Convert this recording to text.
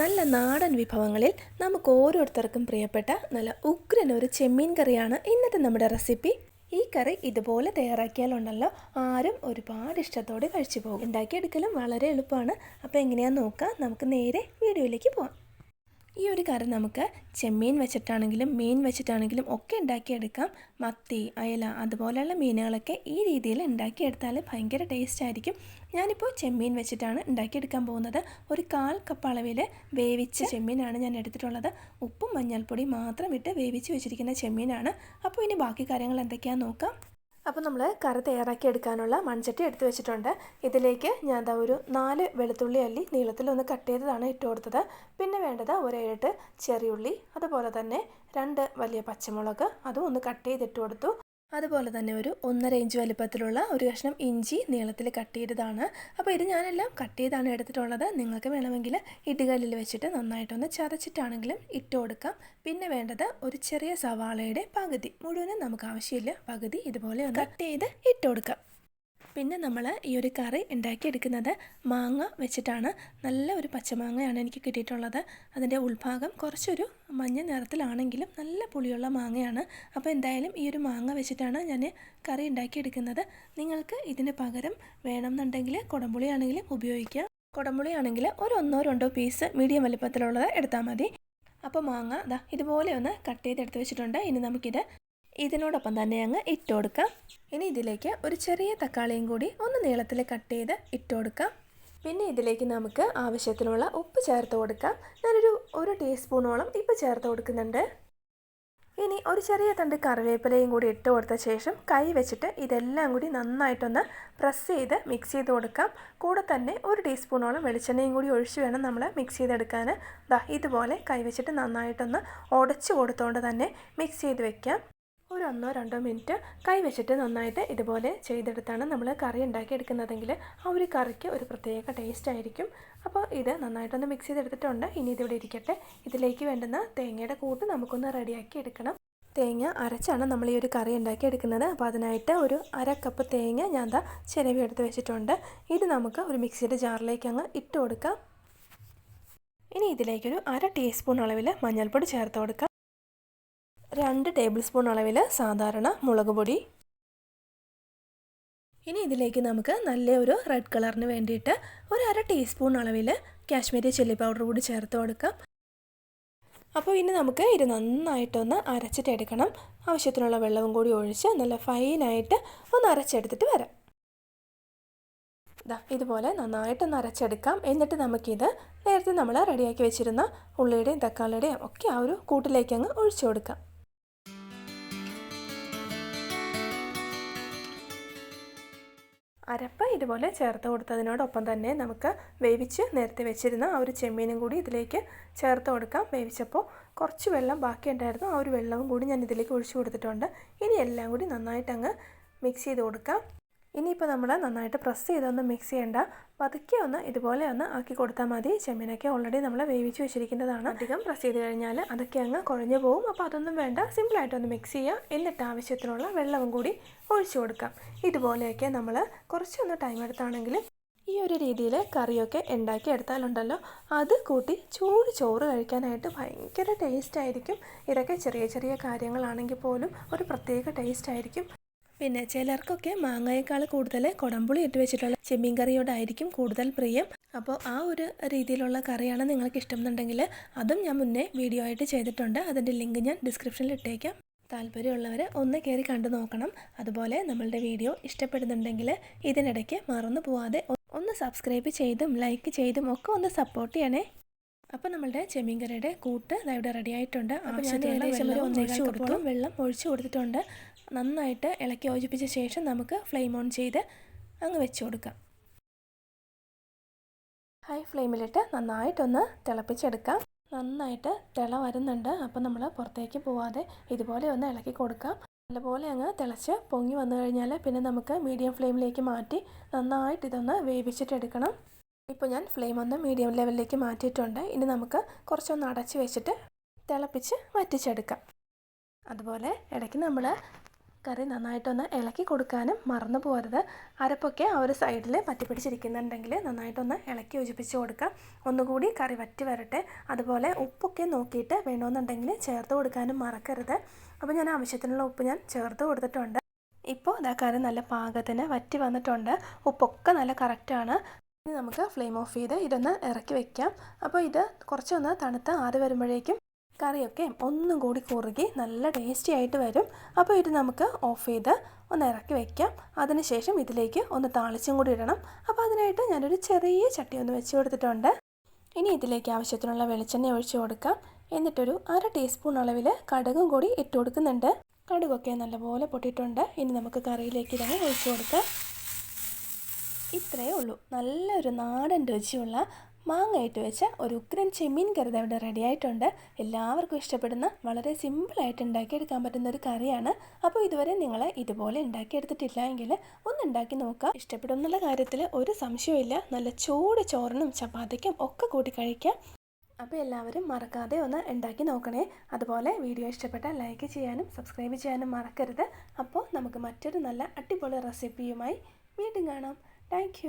നല്ല നാടൻ വിഭവങ്ങളിൽ നമുക്ക് ഓരോരുത്തർക്കും പ്രിയപ്പെട്ട നല്ല ഉഗ്രൻ ഒരു ചെമ്മീൻ കറിയാണ് ഇന്നത്തെ നമ്മുടെ റെസിപ്പി. ഈ കറി ഇതുപോലെ തയ്യാറാക്കിയാലുണ്ടല്ലോ. ആരും ഒരുപാട് ഇഷ്ടത്തോടെ കഴിച്ചു പോകും. ഉണ്ടാക്കിയെടുക്കലും വളരെ എളുപ്പമാണ്. അപ്പോൾ എങ്ങനെയാണെന്ന് നോക്കാം. നമുക്ക് നേരെ വീഡിയോയിലേക്ക് പോവാം. ഈ ഒരു കറി നമുക്ക് ചെമ്മീൻ വെച്ചിട്ടാണെങ്കിലും മീൻ വെച്ചിട്ടാണെങ്കിലും ഒക്കെ ഉണ്ടാക്കിയെടുക്കാം. മത്തി അയല അതുപോലെയുള്ള മീനുകളൊക്കെ ഈ രീതിയിൽ ഉണ്ടാക്കിയെടുത്താൽ ഭയങ്കര ടേസ്റ്റ് ആയിരിക്കും. ഞാനിപ്പോൾ ചെമ്മീൻ വെച്ചിട്ടാണ് ഉണ്ടാക്കിയെടുക്കാൻ പോകുന്നത്. ഒരു കാൽ കപ്പ് അളവിൽ വേവിച്ച ചെമ്മീനാണ് ഞാൻ എടുത്തിട്ടുള്ളത്. ഉപ്പും മഞ്ഞൾപ്പൊടി മാത്രം ഇട്ട് വേവിച്ച് വെച്ചിരിക്കുന്ന ചെമ്മീനാണ്. അപ്പോൾ ഇനി ബാക്കി കാര്യങ്ങൾ എന്തൊക്കെയാണെന്ന് നോക്കാം. അപ്പോൾ നമ്മൾ കറി തയ്യാറാക്കി എടുക്കാനുള്ള മൺചട്ടി എടുത്തു വെച്ചിട്ടുണ്ട്. ഇതിലേക്ക് ഞാൻ ദാ ഒരു നാല് വെളുത്തുള്ളി അല്ലി നീളത്തിൽ ഒന്ന് കട്ട് ചെയ്തതാണ് ഇട്ട് കൊടുത്തത്. പിന്നെ വേണ്ടത് ഒരേഴെട്ട് ചെറിയുള്ളി അതുപോലെ തന്നെ രണ്ട് വലിയ പച്ചമുളക് അതും ഒന്ന് കട്ട് ചെയ്തിട്ട് കൊടുത്തു. അതുപോലെ തന്നെ ഒരു ഒന്നര ഇഞ്ച് വലുപ്പത്തിലുള്ള ഒരു കഷ്ണം ഇഞ്ചി നീളത്തിൽ കട്ട് ചെയ്തതാണ്. അപ്പോൾ ഇത് ഞാനെല്ലാം കട്ട് ചെയ്താണ് എടുത്തിട്ടുള്ളത്. നിങ്ങൾക്ക് വേണമെങ്കിൽ ഇടുകല്ലിൽ വെച്ചിട്ട് നന്നായിട്ടൊന്ന് ചതച്ചിട്ടാണെങ്കിലും ഇട്ട് കൊടുക്കാം. പിന്നെ വേണ്ടത് ഒരു ചെറിയ സവാളയുടെ പകുതി. മുഴുവനും നമുക്ക് ആവശ്യമില്ല. പകുതി ഇതുപോലെ ഒന്ന് കട്ട് ചെയ്ത് ഇട്ട് കൊടുക്കാം. പിന്നെ നമ്മൾ ഈ ഒരു കറി ഉണ്ടാക്കിയെടുക്കുന്നത് മാങ്ങ വെച്ചിട്ടാണ്. നല്ല ഒരു പച്ചമാങ്ങയാണ് എനിക്ക് കിട്ടിയിട്ടുള്ളത്. അതിന്റെ ഉൾഭാഗം കുറച്ചൊരു മഞ്ഞ നിറത്തിലാണെങ്കിലും നല്ല പുളിയുള്ള മാങ്ങയാണ്. അപ്പോൾ എന്തായാലും ഈ ഒരു മാങ്ങ വെച്ചിട്ടാണ് ഞാൻ കറി ഉണ്ടാക്കിയെടുക്കുന്നത്. നിങ്ങൾക്ക് ഇതിന് പകരം വേണമെന്നുണ്ടെങ്കിൽ കുടംപുളിയാണെങ്കിലും ഉപയോഗിക്കാം. കുടംപുളിയാണെങ്കിൽ ഒരു ഒന്നോ രണ്ടോ പീസ് മീഡിയം വലുപ്പത്തിലുള്ളത് എടുത്താൽ മതി. അപ്പോൾ മാങ്ങ ദാ ഇതുപോലെ ഒന്ന് കട്ട് ചെയ്തെടുത്ത് വെച്ചിട്ടുണ്ട്. ഇനി നമുക്കിത് ഇതിനോടൊപ്പം തന്നെ അങ്ങ് ഇട്ട് കൊടുക്കാം. ഇനി ഇതിലേക്ക് ഒരു ചെറിയ തക്കാളിയും കൂടി ഒന്ന് നീളത്തിൽ കട്ട് ചെയ്ത് ഇട്ട് കൊടുക്കാം. പിന്നെ ഇതിലേക്ക് നമുക്ക് ആവശ്യത്തിനുള്ള ഉപ്പ് ചേർത്ത് കൊടുക്കാം. ഞാനൊരു ഒരു ടീസ്പൂണോളം ഇപ്പം ചേർത്ത് കൊടുക്കുന്നുണ്ട്. ഇനി ഒരു ചെറിയ തണ്ട് കറിവേപ്പിലയും കൂടി ഇട്ട് കൊടുത്ത ശേഷം കൈ വെച്ചിട്ട് ഇതെല്ലാം കൂടി നന്നായിട്ടൊന്ന് പ്രസ് ചെയ്ത് മിക്സ് ചെയ്ത് കൊടുക്കാം. കൂടെ തന്നെ ഒരു ടീസ്പൂണോളം വെളിച്ചെണ്ണയും കൂടി ഒഴിച്ച് വേണം നമ്മൾ മിക്സ് ചെയ്തെടുക്കാൻ ദാ ഇതുപോലെ കൈ വെച്ചിട്ട് നന്നായിട്ടൊന്ന് ഉടച്ചു കൊടുത്തുകൊണ്ട് തന്നെ മിക്സ് ചെയ്ത് വെക്കാം. ഒരു ഒന്നോ രണ്ടോ മിനിറ്റ് കൈവച്ചിട്ട് നന്നായിട്ട് ഇതുപോലെ ചെയ്തെടുത്താണ് നമ്മൾ കറി ഉണ്ടാക്കിയെടുക്കുന്നതെങ്കിൽ ആ ഒരു കറിക്ക് ഒരു പ്രത്യേക ടേസ്റ്റ് ആയിരിക്കും. അപ്പോൾ ഇത് നന്നായിട്ടൊന്ന് മിക്സ് ചെയ്തെടുത്തിട്ടുണ്ട്. ഇനി ഇതിവിടെ ഇരിക്കട്ടെ. ഇതിലേക്ക് വേണ്ടുന്ന തേങ്ങയുടെ കൂട്ട് നമുക്കൊന്ന് റെഡിയാക്കി എടുക്കണം. തേങ്ങ അരച്ചാണ് നമ്മൾ ഈ ഒരു കറി ഉണ്ടാക്കി എടുക്കുന്നത് അപ്പോൾ അതിനായിട്ട് ഒരു അര കപ്പ് തേങ്ങ ഞാൻ ദാ ചിരവി എടുത്ത് വെച്ചിട്ടുണ്ട്. ഇത് നമുക്ക് ഒരു മിക്സിയുടെ ജാറിലേക്ക് അങ്ങ് ഇട്ട് കൊടുക്കാം. ഇനി ഇതിലേക്കൊരു അര ടീസ്പൂൺ അളവിൽ മഞ്ഞൾപ്പൊടി ചേർത്ത് കൊടുക്കാം. രണ്ട് ടേബിൾ സ്പൂൺ അളവിൽ സാധാരണ മുളക് പൊടി. ഇനി ഇതിലേക്ക് നമുക്ക് നല്ല ഒരു റെഡ് കളറിന് വേണ്ടിയിട്ട് ഒരു അര ടീസ്പൂൺ അളവിൽ കാശ്മീരി ചില്ലി പൗഡർ കൂടി ചേർത്ത് കൊടുക്കാം. അപ്പോൾ ഇനി നമുക്ക് ഇത് നന്നായിട്ടൊന്ന് അരച്ചിട്ടെടുക്കണം ആവശ്യത്തിനുള്ള വെള്ളവും കൂടി ഒഴിച്ച് നല്ല ഫൈനായിട്ട് ഒന്ന് അരച്ചെടുത്തിട്ട് വരാം. ഇതാ ഇതുപോലെ നന്നായിട്ടൊന്ന് അരച്ചെടുക്കാം. എന്നിട്ട് നമുക്കിത് നേരത്തെ നമ്മൾ റെഡിയാക്കി വെച്ചിരുന്ന ഉള്ളിയുടെയും തക്കാളിയുടെയും ഒക്കെ ആ ഒരു കൂട്ടിലേക്ക് അങ്ങ് ഒഴിച്ചു കൊടുക്കാം. അരപ്പ് ഇതുപോലെ ചേർത്ത് കൊടുത്തതിനോടൊപ്പം തന്നെ നമുക്ക് വേവിച്ച് നേരത്തെ വെച്ചിരുന്ന ആ ഒരു ചെമ്മീനും കൂടി ഇതിലേക്ക് ചേർത്ത് കൊടുക്കാം. വേവിച്ചപ്പോൾ കുറച്ച് വെള്ളം ബാക്കി ഉണ്ടായിരുന്നു ആ ഒരു വെള്ളവും കൂടി ഞാൻ ഇതിലേക്ക് ഒഴിച്ചു കൊടുത്തിട്ടുണ്ട്. ഇനി എല്ലാം കൂടി നന്നായിട്ട് അങ്ങ് മിക്സ് ചെയ്ത് കൊടുക്കാം. ഇനിയിപ്പോൾ നമ്മൾ നന്നായിട്ട് പ്രസ് ചെയ്തൊന്ന് മിക്സ് ചെയ്യേണ്ട. പതുക്കെ ഒന്ന് ഇതുപോലെ ഒന്ന് ആക്കി കൊടുത്താൽ മതി. ചെമ്മീനൊക്കെ ഓൾറെഡി നമ്മൾ വേവിച്ച് വെച്ചിരിക്കുന്നതാണ്. അധികം പ്രസ് ചെയ്ത് കഴിഞ്ഞാൽ അതൊക്കെ അങ്ങ് കുഴഞ്ഞു പോകും അപ്പോൾ അതൊന്നും വേണ്ട. സിമ്പിളായിട്ടൊന്ന് മിക്സ് ചെയ്യുക എന്നിട്ട് ആവശ്യത്തിനുള്ള വെള്ളവും കൂടി ഒഴിച്ചു കൊടുക്കാം. ഇതുപോലെയൊക്കെ നമ്മൾ കുറച്ചൊന്ന് ടൈം എടുത്താണെങ്കിൽ ഈ ഒരു രീതിയിൽ കറിയൊക്കെ ഉണ്ടാക്കി എടുത്താലുണ്ടല്ലോ. അത് കൂട്ടി ചൂട് ചോറ് കഴിക്കാനായിട്ട് ഭയങ്കര ടേസ്റ്റ് ആയിരിക്കും. ഇതൊക്കെ ചെറിയ ചെറിയ കാര്യങ്ങളാണെങ്കിൽ പോലും ഒരു പ്രത്യേക ടേസ്റ്റ് ആയിരിക്കും. പിന്നെ ചിലർക്കൊക്കെ മാങ്ങയേക്കാൾ കൂടുതൽ കുടംപുളി ഇട്ട് വെച്ചിട്ടുള്ള ചെമ്മീൻ കറിയോടായിരിക്കും കൂടുതൽ പ്രിയം. അപ്പോൾ ആ ഒരു രീതിയിലുള്ള കറിയാണ് നിങ്ങൾക്ക് ഇഷ്ടം എന്നുണ്ടെങ്കിൽ അതും ഞാൻ മുന്നേ വീഡിയോ ആയിട്ട് ചെയ്തിട്ടുണ്ട്. അതിന്റെ ലിങ്ക് ഞാൻ ഡിസ്ക്രിപ്ഷനിൽ ഇട്ടേക്കാം. താല്പര്യമുള്ളവർ ഒന്ന് കയറി കണ്ടു നോക്കണം. അതുപോലെ നമ്മളുടെ വീഡിയോ ഇഷ്ടപ്പെടുന്നുണ്ടെങ്കിൽ ഇതിനിടയ്ക്ക് മറന്നു പോവാതെ ഒന്ന് സബ്സ്ക്രൈബ് ചെയ്തും ലൈക്ക് ചെയ്തും ഒക്കെ ഒന്ന് സപ്പോർട്ട് ചെയ്യണേ. അപ്പോൾ നമ്മളുടെ ചെമ്മീൻ കറിയുടെ കൂട്ട് ഇവിടെ റെഡി ആയിട്ടുണ്ട്. കപ്പോളം വെള്ളം ഒഴിച്ചു കൊടുത്തിട്ടുണ്ട്. നന്നായിട്ട് ഇളക്കി യോജിപ്പിച്ച ശേഷം നമുക്ക് ഫ്ലെയിം ഓൺ ചെയ്ത് അങ്ങ് വെച്ച് കൊടുക്കാം. ഹൈ ഫ്ലെയിമിലിട്ട് നന്നായിട്ടൊന്ന് തിളപ്പിച്ചെടുക്കാം. നന്നായിട്ട് തിള വരുന്നുണ്ട്. അപ്പോൾ നമ്മൾ പുറത്തേക്ക് പോവാതെ ഇതുപോലെ ഒന്ന് ഇളക്കി കൊടുക്കാം. നല്ലപോലെ അങ്ങ് തിളച്ച് പൊങ്ങി വന്നു കഴിഞ്ഞാൽ പിന്നെ നമുക്ക് മീഡിയം ഫ്ലെയിമിലേക്ക് മാറ്റി നന്നായിട്ട് ഇതൊന്ന് വേവിച്ചിട്ടെടുക്കണം ഇപ്പോൾ ഞാൻ ഫ്ലെയിം ഒന്ന് മീഡിയം ലെവലിലേക്ക് മാറ്റിയിട്ടുണ്ട്. ഇനി നമുക്ക് കുറച്ചൊന്ന് അടച്ച് വെച്ചിട്ട് തിളപ്പിച്ച് വറ്റിച്ചെടുക്കാം. അതുപോലെ ഇടയ്ക്ക് നമ്മൾ കറി നന്നായിട്ടൊന്ന് ഇളക്കി കൊടുക്കാനും മറന്നു പോകരുത്. അരപ്പൊക്കെ ആ ഒരു സൈഡിൽ പറ്റിപ്പിടിച്ചിരിക്കുന്നുണ്ടെങ്കിൽ നന്നായിട്ടൊന്ന് ഇളക്കി യോജിപ്പിച്ച് കൊടുക്കുക ഒന്നുകൂടി കറി വറ്റി വരട്ടെ. അതുപോലെ ഉപ്പൊക്കെ നോക്കിയിട്ട് വേണമെന്നുണ്ടെങ്കിൽ ചേർത്ത് കൊടുക്കാനും മറക്കരുത്. അപ്പോൾ ഞാൻ ആവശ്യത്തിനുള്ള ഉപ്പ് ഞാൻ ചേർത്ത് കൊടുത്തിട്ടുണ്ട്. ഇപ്പോൾ ഇതാ കറി നല്ല പാകത്തിന് വറ്റി വന്നിട്ടുണ്ട്. ഉപ്പൊക്കെ നല്ല കറക്റ്റാണ്. ഇനി നമുക്ക് ഫ്ലെയിം ഓഫ് ചെയ്ത് ഇതൊന്ന് ഇറക്കി വയ്ക്കാം അപ്പോൾ ഇത് കുറച്ചൊന്ന് തണുത്ത് ആറി വരുമ്പോഴേക്കും കറിയൊക്കെ ഒന്നും കൂടി കുറുകി നല്ല ടേസ്റ്റി ആയിട്ട് വരും. അപ്പോൾ ഇത് നമുക്ക് ഓഫ് ചെയ്ത് ഒന്ന് ഇറക്കി വയ്ക്കാം അതിനുശേഷം ഇതിലേക്ക് ഒന്ന് താളിച്ചും കൂടി ഇടണം. അപ്പോൾ അതിനായിട്ട് ഞാനൊരു ചെറിയ ചട്ടി ഒന്ന് വെച്ച് കൊടുത്തിട്ടുണ്ട്. ഇനി ഇതിലേക്ക് ആവശ്യത്തിനുള്ള വെളിച്ചെണ്ണ ഒഴിച്ചു കൊടുക്കാം. എന്നിട്ടൊരു അര ടീസ്പൂൺ അളവിൽ കടുകും കൂടി ഇട്ട് കൊടുക്കുന്നുണ്ട്. കടുകൊക്കെ നല്ലപോലെ പൊട്ടിയിട്ടുണ്ട്. ഇനി നമുക്ക് കറിയിലേക്ക് ഇതങ്ങ് ഒഴിച്ചു കൊടുക്കാം. ഇത്രയേ ഉള്ളൂ. നല്ലൊരു നാടൻ രുചിയുള്ള മാങ്ങ ഇട്ട് വെച്ച ഒരു ഉഗ്രൻ ചെമ്മീൻ കറി ഇവിടെ റെഡി ആയിട്ടുണ്ട്. എല്ലാവർക്കും ഇഷ്ടപ്പെടുന്ന വളരെ സിമ്പിളായിട്ട് ഉണ്ടാക്കിയെടുക്കാൻ പറ്റുന്ന ഒരു കറിയാണ്. അപ്പോൾ ഇതുവരെ നിങ്ങൾ ഇതുപോലെ ഉണ്ടാക്കിയെടുത്തിട്ടില്ല എങ്കിൽ ഒന്ന് ഉണ്ടാക്കി നോക്കുക. ഇഷ്ടപ്പെടും എന്നുള്ള കാര്യത്തിൽ ഒരു സംശയമില്ല നല്ല ചൂട് ചോറിനും ചപ്പാത്തിക്കും ഒക്കെ കൂട്ടി കഴിക്കാം. അപ്പോൾ എല്ലാവരും മറക്കാതെ ഒന്ന് ഉണ്ടാക്കി നോക്കണേ. അതുപോലെ വീഡിയോ ഇഷ്ടപ്പെട്ടാൽ ലൈക്ക് ചെയ്യാനും സബ്സ്ക്രൈബ് ചെയ്യാനും മറക്കരുത്. അപ്പോൾ നമുക്ക് മറ്റൊരു നല്ല അടിപൊളി റെസിപ്പിയുമായി വീണ്ടും കാണാം. താങ്ക്